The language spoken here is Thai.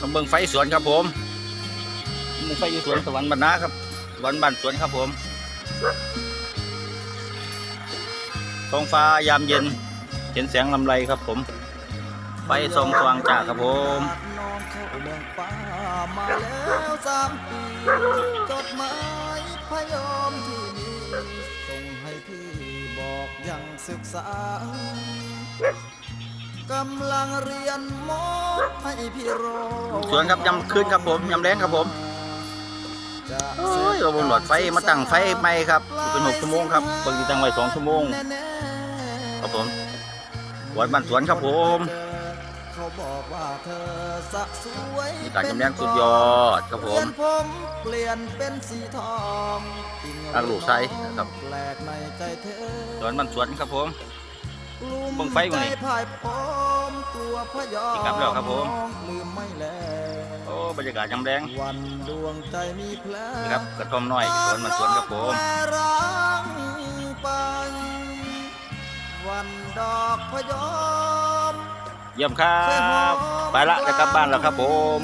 มาเบิ่งไฟสวนครับผมมึงไฟอยู่สวนสวรรค์บรรณาครับสวรรค์บ้านสวนครับผมท้องฟ้ายามเย็น เห็นแสงลำไรครับผม ไฟส่องสว่างจ้าครับผมน้องเข้าเมืองฟ้ามาแล้วสามปีจดหมายพยอมที่มีส่งให้พี่บอกยังศึกษา กำลังเรียนมอให้พี่รอสวนครับยำคืนครับผมยำแรงครับผมจะโอ้ยเราบนหลอดไฟมาตั้งไฟใหม่ครับ เป็นหกชั่วโมงครับเบิ่งที่ตั้งไว้สองชั่วโมงแน่ๆครับผมสวนบ้านสวนครับผมเขาบอกว่าเธอสะสวยมีการจำแรงสุดยอดครับผมเปลี่ยนผมเปลี่ยนเป็นสีทองกิ่งรักลูกไซนะครับแปลกในใจเธอสวนบ้านสวนครับผมกลุ่มเบิ่งไฟมื้อนี้ใจพ่ายพร้อมกลัวพยอมสิกลับแล้วครับผมลืมไม่แล้วโอ้บรรยากาศยำแรงวันดวงใจมีแผลนี่ครับกระท่อมน้อยสวนบ้านสวนครับผมร้างไปวันดอกพยอมเยี่ยมครับ ไปละจะกลับบ้านแล้วครับผม